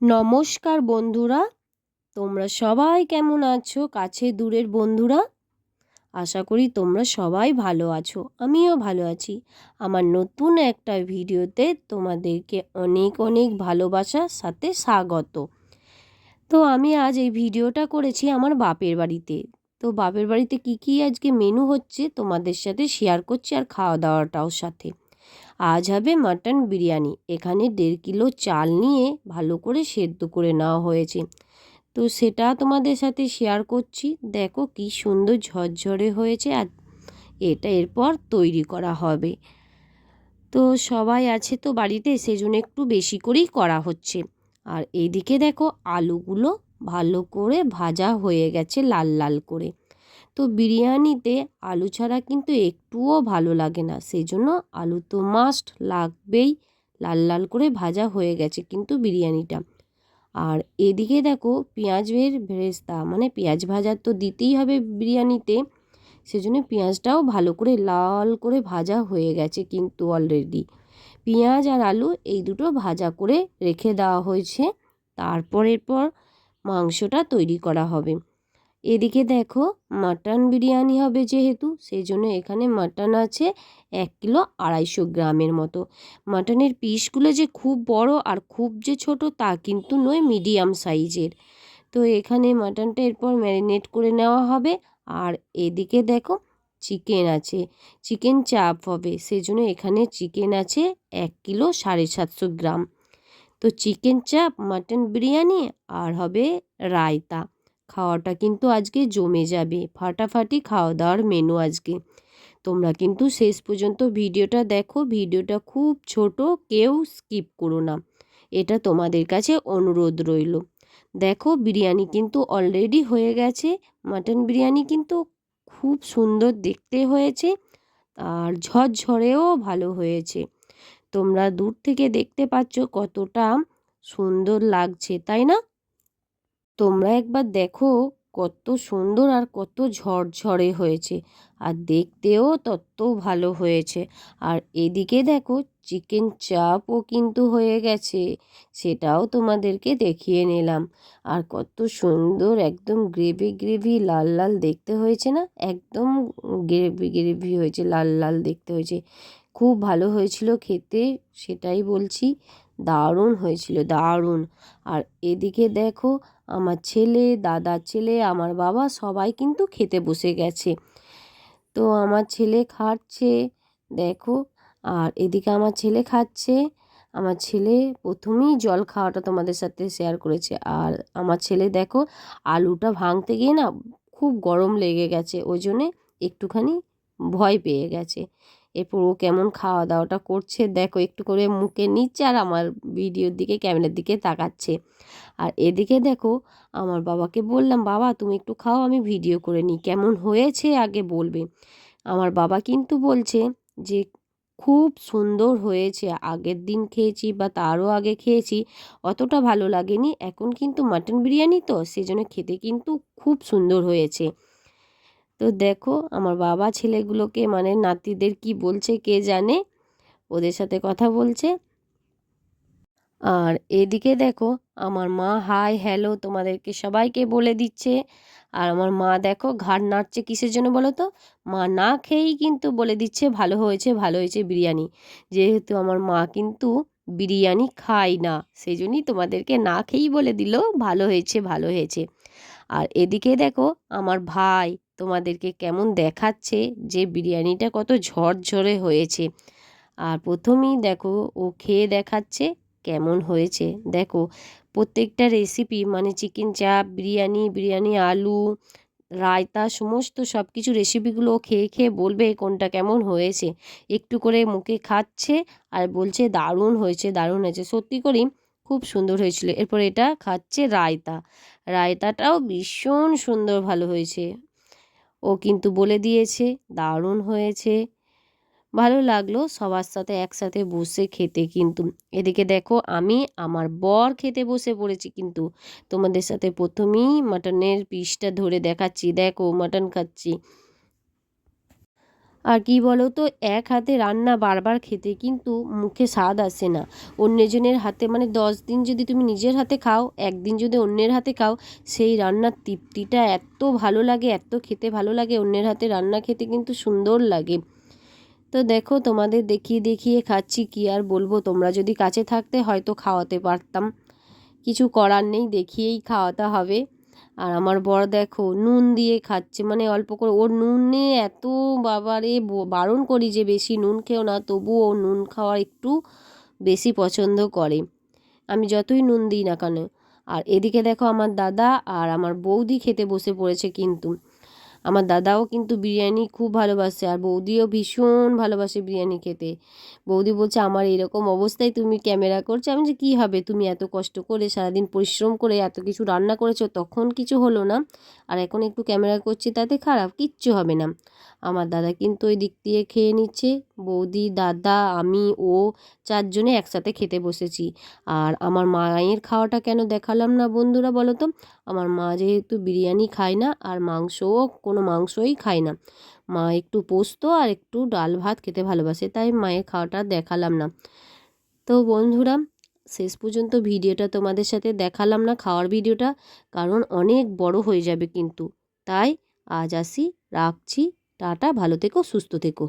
নমস্কার বন্ধুরা, তোমরা সবাই কেমন আছো? কাছে দূরের বন্ধুরা, আশা করি তোমরা সবাই ভালো আছো, আমিও ভালো আছি। আমার নতুন একটা ভিডিওতে তোমাদেরকে অনেক অনেক ভালোবাসার সাথে স্বাগত। তো আমি আজ এই ভিডিওটা করেছি আমার বাপের বাড়িতে। তো বাপের বাড়িতে কি কি আজকে মেনু হচ্ছে তোমাদের সাথে শেয়ার করছি আর খাওয়া দাওয়াটাও সাথে। আজ হবে মাটন বিরিয়ানি। এখানে দেড় কিলো চাল নিয়ে ভালো করে সেদ্ধ করে নেওয়া হয়েছে। তো সেটা তোমাদের সাথে শেয়ার করছি। দেখো কি সুন্দর ঝরঝরে হয়েছে আর এটা এরপর তৈরি করা হবে। তো সবাই আছে তো বাড়িতে, সেজন্য একটু বেশি করেই করা হচ্ছে। আর এইদিকে দেখো আলুগুলো ভালো করে ভাজা হয়ে গেছে লাল লাল করে। তো বিরিয়ানিতে আলু ছাড়া কিন্তু একটুও ভালো লাগে না। সেই জন্য আলু তো মাস্ট লাগবেই, লাল লাল করে ভাজা হয়ে গেছে কিন্তু বিরিয়ানিটা। আর এদিকে দেখো পেঁয়াজের ভেরেস্তা মানে পেঁয়াজ ভাজা তো দিতেই হবে বিরিয়ানিতে, সেজন্য পেঁয়াজটাও ভালো করে লাল করে ভাজা হয়ে গেছে কিন্তু অলরেডি পেঁয়াজ আর আলু এই দুটো ভাজা করে রেখে দেওয়া হয়েছে, তারপরের পর মাংসটা তৈরি করা হবে। এদিকে দেখো মাটন বিরিয়ানি হবে যেহেতু সেই জন্য এখানে মাটন আছে এক কিলো আড়াইশো গ্রামের মতো। মাটনের পিসগুলো যে খুব বড় আর খুব যে ছোট তা কিন্তু নয় মিডিয়াম সাইজের তো এখানে মাটনটা এরপর ম্যারিনেট করে নেওয়া হবে। আর এদিকে দেখো চিকেন আছে। চিকেন চাপ হবে সেই জন্য এখানে চিকেন আছে এক কিলো সাড়ে সাতশো গ্রাম। তো চিকেন চাপ মাটন বিরিয়ানি আর হবে রায়তা। খাওয়াটা কিন্তু আজকে জমে যাবে। ফাটাফাটি খাওয়া দাওয়ার মেনু আজকে। তোমরা কিন্তু শেষ পর্যন্ত ভিডিওটা দেখো। ভিডিওটা খুব ছোট, কেউ স্কিপ করো না। এটা তোমাদের কাছে অনুরোধ রইল। দেখো, বিরিয়ানি কিন্তু অলরেডি হয়ে গেছে। মাটন বিরিয়ানি কিন্তু খুব সুন্দর দেখতে হয়েছে। আর ঝরঝরেও ভালো হয়েছে। তোমরা দূর থেকে দেখতে পাচ্ছ কতটা সুন্দর লাগছে, তাই না? তোমরা একবার দেখো কত সুন্দর আর কত ঝরঝরে হয়েছে। আর দেখতেও তত ভালো হয়েছে। আর এদিকে দেখো চিকেন চাপও কিন্তু হয়ে গেছে। সেটাও তোমাদেরকে দেখিয়ে নিলাম। আর কত সুন্দর একদম গ্রেভি গ্রেভি লাল লাল দেখতে হয়েছে না? একদম গ্রেভি গ্রেভি হয়েছে, লাল লাল দেখতে হয়েছে। খুব ভালো হয়েছিল খেতে, সেটাই বলছি। দারুণ হয়েছিল, দারুণ। আর এদিকে দেখো, আমার ছেলে, দাদার ছেলে, আমার বাবা সবাই কিন্তু খেতে বসে গেছে। তো আমার ছেলে খাচ্ছে, দেখো। আর এদিকে আমার ছেলে খাচ্ছে। আমার ছেলে প্রথমেই জল খাওয়াটা তোমাদের সাথে শেয়ার করেছে। আর আমার ছেলে দেখো, আলুটা ভাঙতে গিয়ে না খুব গরম লেগে গেছে। ওই জন্যে একটুখানি ভয় পেয়ে গেছে। এরপর ও কেমন খাওয়া দাওয়াটা করছে? দেখো, একটু করে মুখে নিচ্ছে আর আমার ভিডিওর দিকে, ক্যামেরার দিকে তাকাচ্ছে। আর এদিকে দেখো, আমার বাবাকে বললাম, বাবা, তুমি একটু খাও, আমি ভিডিও করে নিই। কেমন হয়েছে আগে বলবে? আমার বাবা কিন্তু বলছে যে, খুব সুন্দর হয়েছে। আগের দিন খেয়েছি বা তারও আগে খেয়েছি। অতটা ভালো লাগেনি। এখন কিন্তু মাটন বিরিয়ানি তো, সেজন্য খেতে কিন্তু খুব সুন্দর হয়েছে। তো দেখো, আমার বাবা ছেলেগুলোকে মানে নাতিদের কি বলছে কে জানে? ওদের সাথে কথা বলছে। আর এদিকে দেখো, আমার মা, হাই, হ্যালো তোমাদেরকে সবাইকে বলে দিচ্ছে। আর আমার মা দেখো, ঘাড় নাড়ছে কিসের জন্য বলো তো? মা না খেয়েই কিন্তু বলে দিচ্ছে, ভালো হয়েছে ভালো হয়েছে বিরিয়ানি। যেহেতু আমার মা কিন্তু বিরিয়ানি খায় না সেই জন্যই তোমাদেরকে না খেয়েই বলে দিল, ভালো হয়েছে ভালো হয়েছে। আর এদিকে দেখো, আমার ভাই তোমাদেরকে কেমন দেখাচ্ছে যে বিরিয়ানিটা কত ঝরঝরে হয়েছে। আর প্রথমেই দেখো, ও খেয়ে দেখাচ্ছে কেমন হয়েছে। দেখো, প্রত্যেকটা রেসিপি মানে চিকেন চাপ বিরিয়ানি বিরিয়ানি আলু, রায়তা, সমস্ত সব কিছু রেসিপিগুলো খেয়ে খেয়ে বলবে কোনটা কেমন হয়েছে। একটু করে মুখে খাচ্ছে আর বলছে দারুণ হয়েছে দারুণ হয়েছে। সত্যি করেই খুব সুন্দর হয়েছিল। এরপর এটা খাচ্ছে রায়তা। রায়তাটাও ভীষণ সুন্দর ভালো হয়েছে। ও কিন্তু বলে দিয়েছে, দারুণ হয়েছে। ভালো লাগল সবার সাথে একসাথে বসে খেতে কিন্তু। এদিকে দেখো আমি আমার বর খেতে বসে পড়েছি কিন্তু। তোমাদের সাথে প্রথমেই মাটনের পিসটা ধরে দেখাচ্ছি। দেখো মাটন খাচ্ছি। আর কি বলো তো এক হাতে রান্না বারবার খেতে কিন্তু মুখে স্বাদ আসে না। অন্যজনের হাতে মানে দশ দিন যদি তুমি নিজের হাতে খাও, একদিন যদি অন্যের হাতে খাও, সেই রান্নার তৃপ্তিটা এত ভালো লাগে, এত খেতে ভালো লাগে, অন্যের হাতে রান্না খেতে কিন্তু সুন্দর লাগে। তো দেখো, তোমাদের দেখিয়ে দেখিয়ে খাচ্ছি, কি আর বলব, তোমরা যদি কাছে থাকতে হয়তো খাওয়াতে পারতাম। কিছু করার নেই, দেখিয়েই খাওয়াতে হবে। আর আমার বর দেখো নুন দিয়ে খাচ্ছে মানে অল্প করে, ওর নুনে এত বাবারে বারণ করি যে বেশি নুন খেও না, তবুও ও নুন খাওয়া একটু বেশি পছন্দ করে। আমি যতই নুন দিই না কেন, আর এদিকে দেখো আমার দাদা আর আমার বৌদি খেতে বসে পড়েছে কিন্তু। আমার দাদাও কিন্তু বিরিয়ানি খুব ভালোবাসে আর বৌদিও ভীষণ ভালোবাসে বিরিয়ানি খেতে। বৌদি বলছে, আমার এরকম অবস্থায় তুমি ক্যামেরা করছ, আমি যে কী হবে? তুমি এত কষ্ট করে সারাদিন পরিশ্রম করে এত কিছু রান্না করেছ, তখন কিছু হলো না। আর এখন একটু ক্যামেরা করছি, তাতে খারাপ কিচ্ছু হবে না। আমার দাদা কিন্তু ওই দিক দিয়ে খেয়ে নিচ্ছে। বৌদি, দাদা, আমি, ও চারজনে একসাথে খেতে বসেছি। আর আমার মায়ের খাওয়াটা কেন দেখালাম না বন্ধুরা বলো তো? আমার মা যেহেতু বিরিয়ানি খায় না, আর মাংসও কোনো মাংসই খায় না। মা একটু পোস্ত আর একটু ডাল ভাত খেতে ভালোবাসে, তাই মায়ের খাওয়াটা দেখালাম না। তো বন্ধুরা, শেষ পর্যন্ত ভিডিওটা তোমাদের সাথে দেখালাম না, খাওয়ার ভিডিওটা, কারণ অনেক বড় হয়ে যাবে কিন্তু। তাই আজ আসি, রাখছি, টাটা, ভালো থেকো, সুস্থ থেকো।